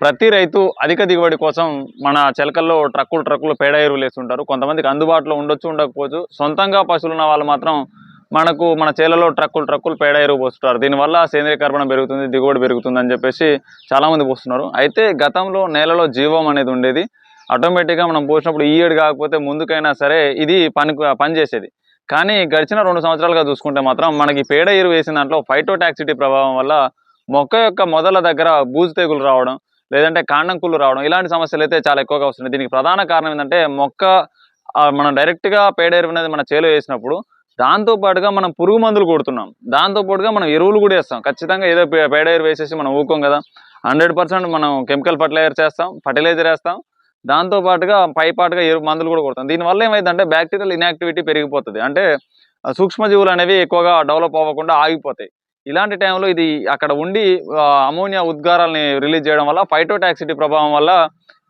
ప్రతి రైతు అధిక దిగుబడి కోసం మన చిలకల్లో ట్రక్కులు ట్రక్కులు పేడ ఎరువులు వేస్తుంటారు. కొంతమందికి అందుబాటులో ఉండొచ్చు ఉండకపోవచ్చు. సొంతంగా పశువులు ఉన్న వాళ్ళు మాత్రం మనకు మన చేలలో ట్రక్కులు ట్రక్కులు పేడ ఎరువు పోస్తుంటారు. దీనివల్ల సేంద్రియ కర్బనం పెరుగుతుంది దిగుబడి పెరుగుతుంది అని చెప్పేసి చాలామంది పోస్తున్నారు. అయితే గతంలో నేలలో జీవం అనేది ఉండేది. ఆటోమేటిక్గా మనం పోసినప్పుడు ఈ ఏడు కాకపోతే ముందుకైనా సరే ఇది పని పనిచేసేది కానీ గడిచిన రెండు సంవత్సరాలుగా చూసుకుంటే మాత్రం మనకి పేడ ఎరువు వేసిన దాంట్లో ఫైటోటాక్సిటీ ప్రభావం వల్ల మొక్క యొక్క మొదల దగ్గర బూజు తెగులు రావడం లేదంటే కాండం కుళ్ళు రావడం ఇలాంటి సమస్యలు అయితే చాలా ఎక్కువగా వస్తున్నాయి. దీనికి ప్రధాన కారణం ఏంటంటే మొక్క మనం డైరెక్ట్గా పేడ ఎరువు అనేది మన చేలో వేసినప్పుడు దాంతో పాటుగా మనం పురుగు మందులు కొడుతున్నాం. దాంతో పాటుగా మనం ఎరువులు కూడా వేస్తాం. ఖచ్చితంగా ఏదో పేడ ఎరువు వేసేసి మనం ఊకోం కదా. హండ్రెడ్ మనం కెమికల్ ఫర్టిలైజర్ చేస్తాం ఫర్టిలైజర్ వేస్తాం. దాంతో పాటుగా ఎరువు మందులు కూడా కొడతాం. దీనివల్ల ఏమైందంటే బ్యాక్టీరియల్ ఇన్యాక్టివిటీ పెరిగిపోతుంది. అంటే సూక్ష్మజీవులు అనేవి ఎక్కువగా డెవలప్ అవ్వకుండా ఆగిపోతాయి. ఇలాంటి టైంలో ఇది అక్కడ ఉండి అమోనియా ఉద్గారాలని రిలీజ్ చేయడం వల్ల ఫైటోటాక్సిటీ ప్రభావం వల్ల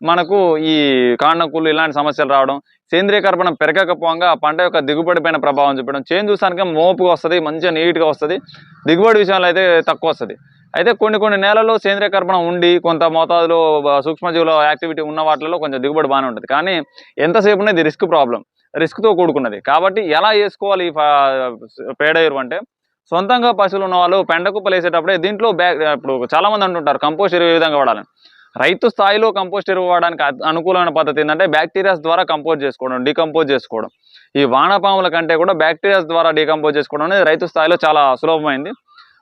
మనకు ఈ కాండకుళ్ళు ఇలాంటి సమస్యలు రావడం సేంద్రియ కర్పణం పెరగకపోగా పంట యొక్క దిగుబడి పైన ప్రభావం చూపడం చేంజ్ చూసానికి మోపుగా వస్తుంది మంచిగా నీట్గా వస్తుంది దిగుబడి విషయంలో అయితే తక్కువ వస్తుంది. అయితే కొన్ని కొన్ని నేలల్లో సేంద్రియ కర్పణం ఉండి కొంత మోతాదులో సూక్ష్మజీవుల యాక్టివిటీ ఉన్న వాటిలో కొంచెం దిగుబడి బాగానే ఉంటుంది. కానీ ఎంతసేపు ఇది రిస్క్ ప్రాబ్లం రిస్క్తో కూడుకున్నది. కాబట్టి ఎలా చేసుకోవాలి ఈ పేడ ఎరువు అంటే సొంతంగా పశువులు ఉన్న వాళ్ళు పెండ కుప్పలు వేసేటప్పుడే దీంట్లో బ్యాక్ ఇప్పుడు చాలామంది అంటుంటారు కంపోస్ట్ ఎరువు ఏ విధంగా వాడాలని. రైతు స్థాయిలో కంపోస్ట్ ఎరువు వాడడానికి అనుకూలమైన పద్ధతి ఏంటంటే బ్యాక్టీరియాస్ ద్వారా కంపోజ్ చేసుకోవడం డీకంపోజ్ చేసుకోవడం. ఈ వానపాముల కంటే కూడా బ్యాక్టీరియాస్ ద్వారా డీకంపోజ్ చేసుకోవడం అనేది రైతు స్థాయిలో చాలా సులభమైంది.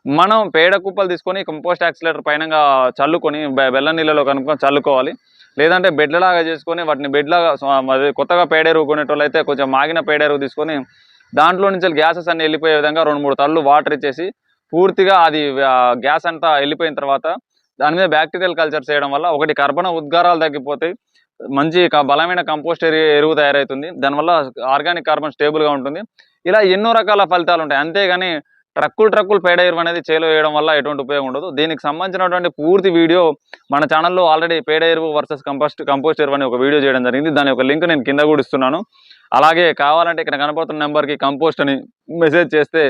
మనం పేడ కుప్పలు తీసుకొని కంపోస్ట్ యాక్సిలేటర్ పైన చల్లుకొని బె- బెల్లం నీళ్ళలో కనుక్కొని చల్లుకోవాలి. లేదంటే బెడ్లలాగా చేసుకొని వాటిని బెడ్లాగా అదే కొత్తగా పేడ ఎరువు కొనేటోళ్ళు అయితే కొంచెం మాగిన పేడ ఎరువు తీసుకొని దాంట్లో నుంచి గ్యాసెస్ అన్ని వెళ్ళిపోయే విధంగా రెండు మూడు తళ్ళు వాటర్ ఇచ్చేసి పూర్తిగా అది గ్యాస్ అంతా వెళ్ళిపోయిన తర్వాత దాని మీద బ్యాక్టీరియల్ కల్చర్ చేయడం వల్ల ఒకటి కర్బన ఉద్గారాలు తగ్గిపోతాయి. మంచి బలమైన కంపోస్ట్ ఎరువు తయారవుతుంది. దానివల్ల ఆర్గానిక్ కార్బన్ స్టేబుల్గా ఉంటుంది. ఇలా ఎన్నో రకాల ఫలితాలు ఉంటాయి. అంతేగాని ట్రక్కులు ట్రక్కులు పేడ ఎరువు అనేది చేలో వేయడం వల్ల ఎటువంటి ఉపయోగం ఉండదు. దీనికి సంబంధించినటువంటి పూర్తి వీడియో మన ఛానల్లో ఆల్రెడీ పేడ ఎరువు వర్సెస్ కంపోస్ట్ కంపోస్ట్ ఎరువు అని ఒక వీడియో చేయడం జరిగింది. దాని యొక్క లింక్ నేను కింద కూడా ఇస్తున్నాను. అలాగే కావాలంటే ఇక్కడ కనపడుతున్న నెంబర్కి కంపోస్ట్ అని మెసేజ్ చేస్తే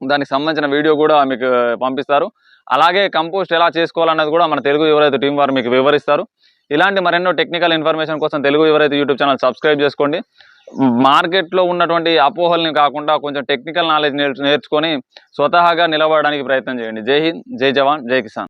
దానికి సంబంధించిన వీడియో కూడా మీకు పంపిస్తారు. అలాగే కంపోస్ట్ ఎలా చేసుకోవాలన్నది కూడా మన తెలుగు ఎవరైతే టీం వారు మీకు వివరిస్తారు. ఇలాంటి మరెన్నో టెక్నికల్ ఇన్ఫర్మేషన్ కోసం తెలుగు ఎవరైతే యూట్యూబ్ ఛానల్ సబ్స్క్రైబ్ చేసుకోండి. మార్కెట్లో ఉన్నటువంటి అపోహల్ని కాకుండా కొంచెం టెక్నికల్ నాలెడ్జ్ నేర్చుకొని స్వతహాగా నిలబడడానికి ప్రయత్నం చేయండి. జై హింద్ జై జవాన్ జై కిసాన్.